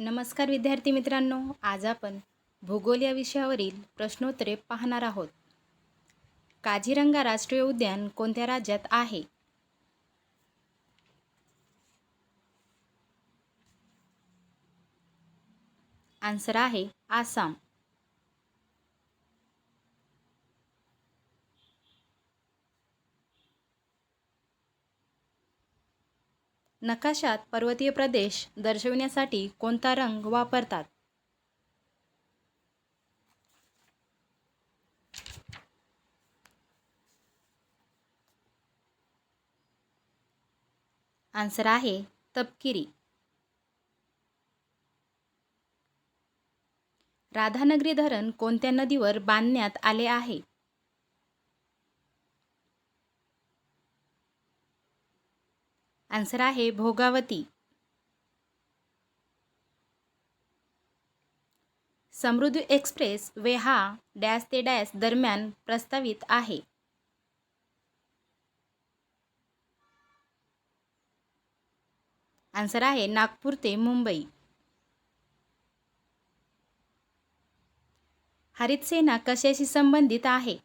नमस्कार विद्यार्थी मित्रांनो आज आपण भूगोल या विषयावरील प्रश्नोत्तरे पाहणार आहोत. काझीरंगा राष्ट्रीय उद्यान कोणत्या राज्यात आहे? आन्सर आहे आसाम. नकाशात पर्वतीय प्रदेश दर्शविण्यासाठी कोणता रंग वापरतात? आन्सर आहे तपकिरी. राधानगरी धरण कोणत्या नदीवर बांधण्यात आले आहे? आन्सर आहे भोगावती. समृद्धी एक्सप्रेस वे हा डॅश ते डॅश दरम्यान प्रस्तावित आहे. आन्सर आहे नागपूर ते मुंबई. हरित सेना कशाशी संबंधित आहे?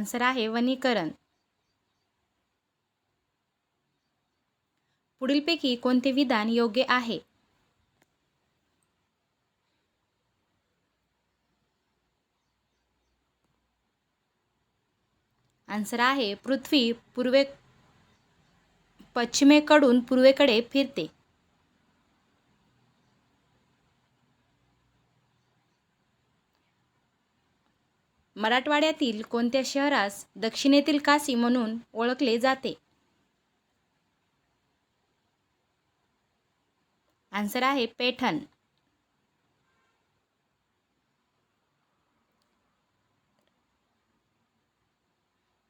आन्सर आहे वनीकरण. पुढीलपैकी कोणते विधान योग्य आहे? आन्सर आहे पृथ्वी पूर्वे पश्चिमेकडून पूर्वेकडे फिरते. मराठवाड्यातील कोणत्या शहरास दक्षिणेतील काशी म्हणून ओळखले जाते? आन्सर आहे पैठण.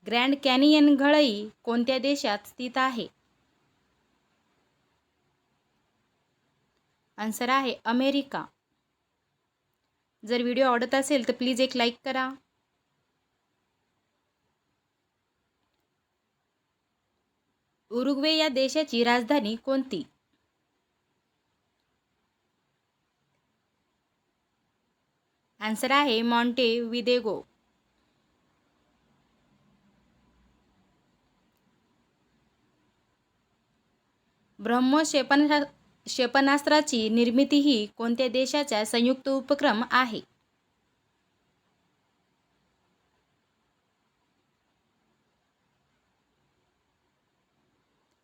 ग्रँड कॅनियन घळई कोणत्या देशात स्थित आहे? आन्सर आहे अमेरिका. जर व्हिडिओ आवडत असेल तर प्लीज एक लाईक करा. उरुग्वे या देशाची राजधानी कोणती? आन्सर आहे मॉन्टे विदेगो. ब्रह्मोस क्षेपणा क्षेपणास्त्राची निर्मिती ही कोणत्या देशाचा संयुक्त उपक्रम आहे?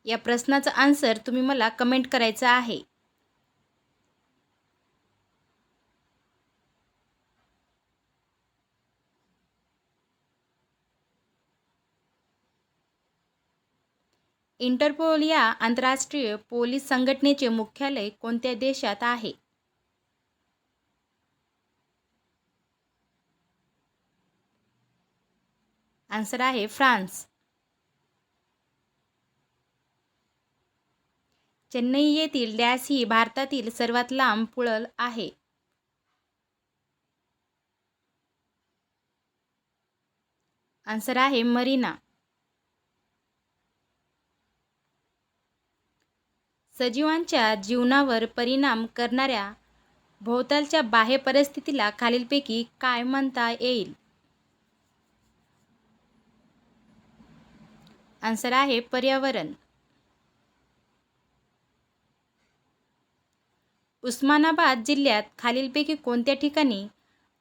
या प्रश्नाचं आन्सर तुम्ही मला कमेंट करायचं आहे. इंटरपोल या आंतरराष्ट्रीय पोलीस संघटनेचे मुख्यालय कोणत्या देशात आहे? आन्सर आहे फ्रान्स. चेन्नई येथील डॅश ही भारतातील सर्वात लांब पुळल आहे. आन्सर आहे मरीना. सजीवांच्या जीवनावर परिणाम करणाऱ्या भोवतालच्या बाह्य परिस्थितीला खालीलपैकी काय म्हणता येईल? आन्सर आहे पर्यावरण. उस्मानाबाद जिल्ह्यात खालीलपैकी कोणत्या ठिकाणी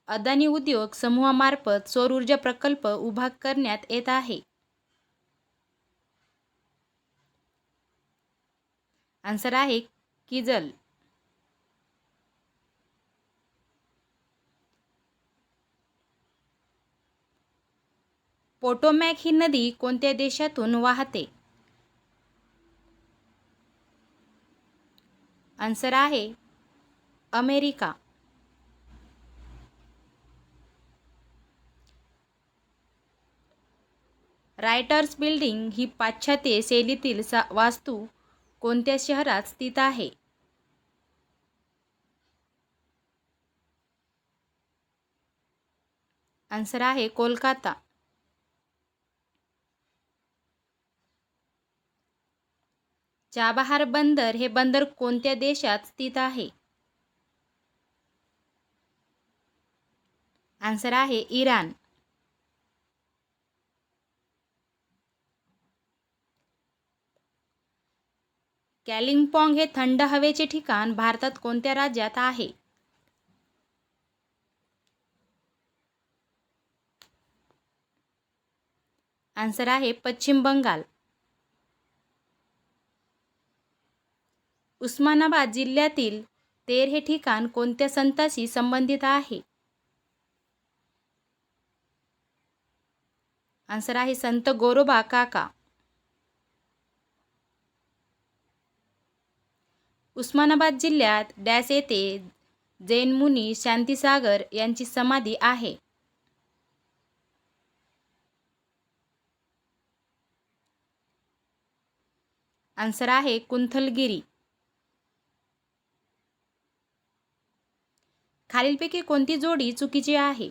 अदानी उद्योग समूहामार्फत सौर ऊर्जा प्रकल्प उभा करण्यात येत आहे? आन्सर आहे किजल. पोटोमॅक ही नदी कोणत्या देशातून वाहते? आन्सर आहे अमेरिका. रायटर्स बिल्डिंग ही पाश्चात्य शैलीतील सा वास्तू कोणत्या शहरात स्थित आहे? आन्सर आहे कोलकाता. चाबहार बंदर हे बंदर कोणत्या देशात स्थित आहे? आन्सर आहे इराण. कॅलिंगपॉंग हे थंड हवेचे ठिकाण भारतात कोणत्या राज्यात आहे? आन्सर आहे पश्चिम बंगाल. उस्मानाबाद जिल्ह्यातील तेर हे ठिकाण कोणत्या संताशी संबंधित आहे? आन्सर आहे संत गोरोबा काका. उस्मानाबाद जिल्ह्यात डॅस येथे जैनमुनी शांतीसागर यांची समाधी आहे. आन्सर आहे कुंथलगिरी. खालीलपैकी कोणती जोडी चुकीची आहे?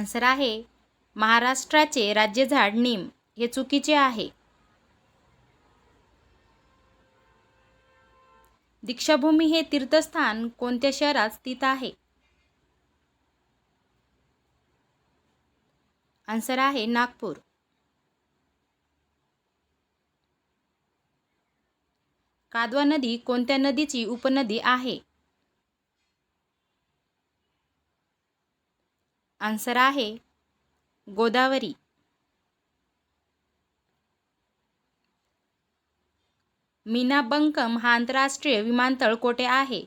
आन्सर आहे महाराष्ट्राचे राज्य झाड नीम हे चुकीचे आहे. दीक्षाभूमी हे तीर्थस्थान कोणत्या शहरात स्थित आहे? आन्सर आहे नागपूर. कादवा नदी कोणत्या नदीची उपनदी आहे? आन्सर आहे गोदावरी. मीना बंकम हा आंतरराष्ट्रीय विमानतळ कोठे आहे?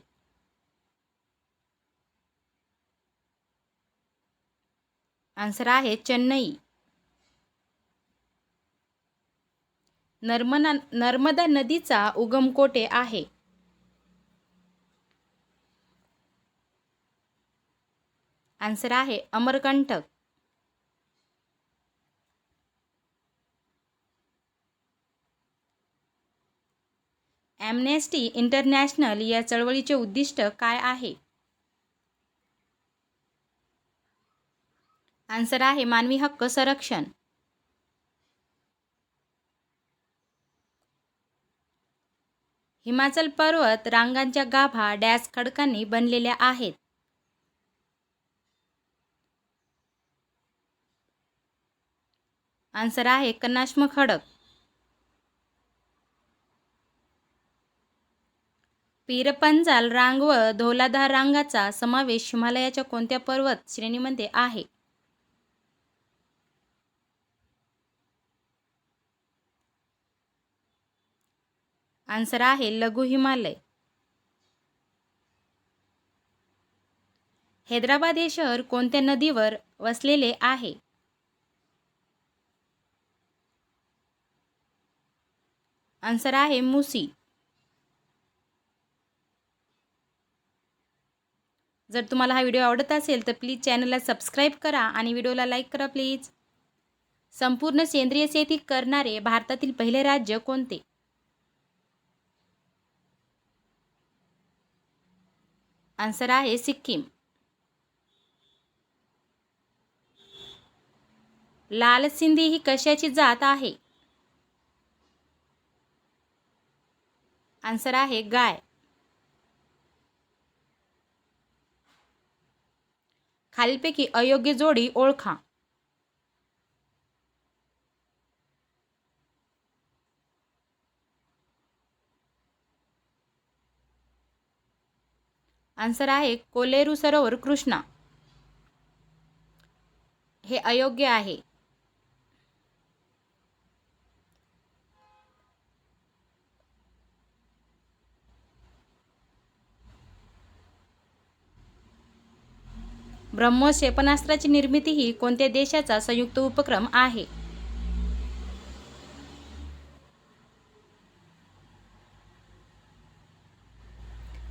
आन्सर आहे चेन्नई. नर्मदा नर्मदा नदीचा उगम कोठे आहे? आन्सर आहे अमरकंटक. ॲमनेस्टी इंटरनॅशनल या चळवळीचे उद्दिष्ट काय आहे? आन्सर आहे मानवी हक्क संरक्षण. हिमाचल पर्वत रांगांच्या गाभा डॅश खडकांनी बनलेल्या आहेत. आन्सर आहे कनाष्म खडक. पीरपंजाल रांग व धोलाधार रांगाचा समावेश हिमालयाच्या कोणत्या पर्वत श्रेणीमध्ये आहे? आन्सर आहे लघु हिमालय. हैदराबाद हे शहर कोणत्या नदीवर वसलेले आहे? आन्सर आहे मुसी. जर तुम्हाला हा व्हिडिओ आवडत असेल तर प्लीज चॅनलला सबस्क्राईब करा आणि व्हिडिओला लाईक करा प्लीज. संपूर्ण सेंद्रिय शेती करणारे भारतातील पहिले राज्य कोणते? आन्सर आहे सिक्कीम. लाल सिंधी ही कशाची जात आहे? आन्सर आहे गाय. खालीलपैकी अयोग्य जोडी ओळखा. आन्सर आहे कोलेरू सरोवर कृष्णा. हे अयोग्य आहे. ब्रह्मोस क्षेपणास्त्राची निर्मिती ही कोणत्या देशाचा संयुक्त उपक्रम आहे?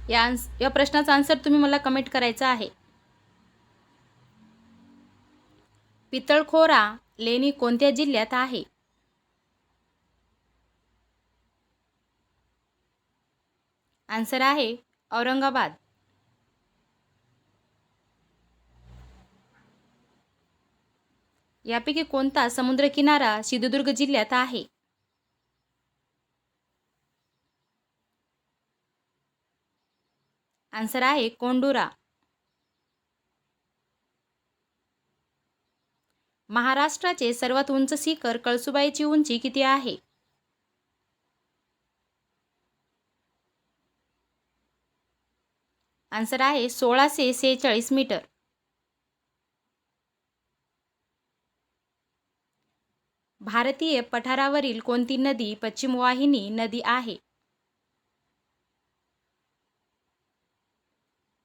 या आन्स या प्रश्नाचा आन्सर तुम्ही मला कमेंट करायचा आहे. पितळखोरा लेणी कोणत्या जिल्ह्यात आहे? आन्सर आहे औरंगाबाद. यापैकी कोणता समुद्रकिनारा सिंधुदुर्ग जिल्ह्यात आहे? आन्सर आहे कोंडुरा. महाराष्ट्राचे सर्वात उंच शिखर कळसुबाईची उंची किती आहे? आन्सर आहे सोळाशे सेहेचाळीस मीटर. भारतीय पठारावरील कोणती नदी पश्चिम वाहिनी नदी आहे?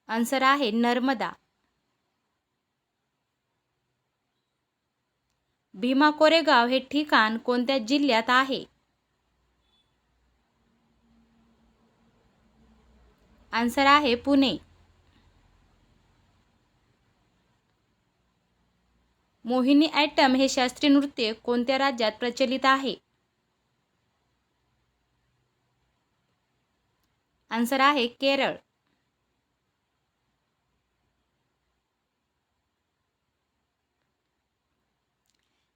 आन्सर आहे नर्मदा. भीमा कोरेगाव हे ठिकाण कोणत्या जिल्ह्यात आहे? आन्सर आहे पुणे. मोहिनी ॲटम हे शास्त्रीय नृत्य कोणत्या राज्यात प्रचलित आहे? आन्सर आहे केरळ.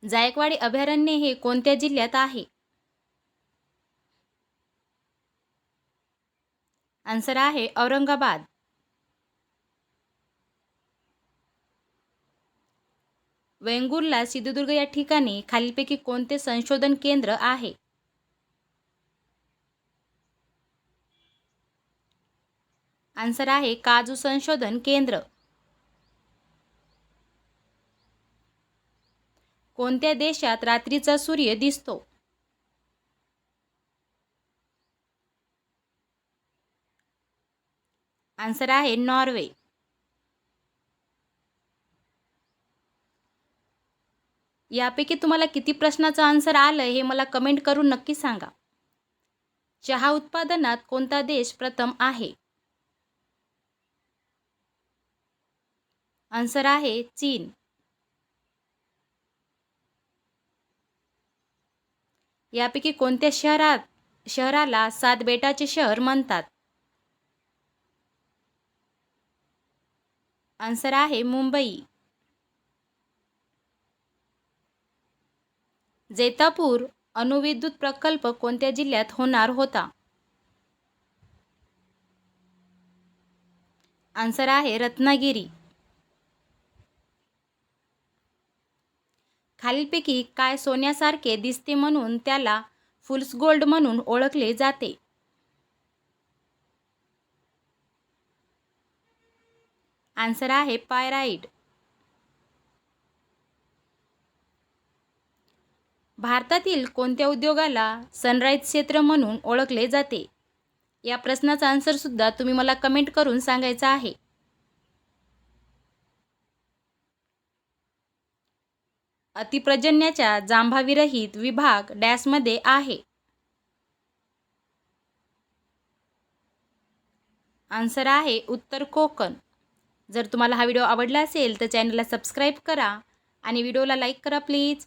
जायकवाडी अभयारण्य हे कोणत्या जिल्ह्यात आहे? आन्सर आहे औरंगाबाद. वेंगुर्ला सिंधुदुर्ग या ठिकाणी खालीलपैकी कोणते संशोधन केंद्र आहे? आन्सर आहे काजू संशोधन केंद्र. कोणत्या देशात रात्रीचा सूर्य दिसतो? आन्सर आहे नॉर्वे. यापैकी तुम्हाला किती प्रश्नाचं आन्सर आलं हे मला कमेंट करून नक्की सांगा. चहा उत्पादनात कोणता देश प्रथम आहे? आन्सर आहे चीन. यापैकी कोणत्या शहरात शहराला सात बेटाचे शहर म्हणतात? आन्सर आहे मुंबई. जैतापूर अणुविद्युत प्रकल्प कोणत्या जिल्ह्यात होणार होता? आन्सर आहे रत्नागिरी. खालीलपैकी काय सोन्यासारखे दिसते म्हणून त्याला फुल्स गोल्ड म्हणून ओळखले जाते? आन्सर आहे पायराईड भारतातील कोणत्या उद्योगाला सनराईज क्षेत्र म्हणून ओळखले जाते? या प्रश्नाचा आन्सरसुद्धा तुम्ही मला कमेंट करून सांगायचा आहे. अतिप्रजन्याच्या जांभाविरहित विभाग डॅशमध्ये आहे. आन्सर आहे उत्तर कोकण. जर तुम्हाला हा व्हिडिओ आवडला असेल तर चॅनलला सबस्क्राईब करा आणि व्हिडिओला लाईक करा प्लीज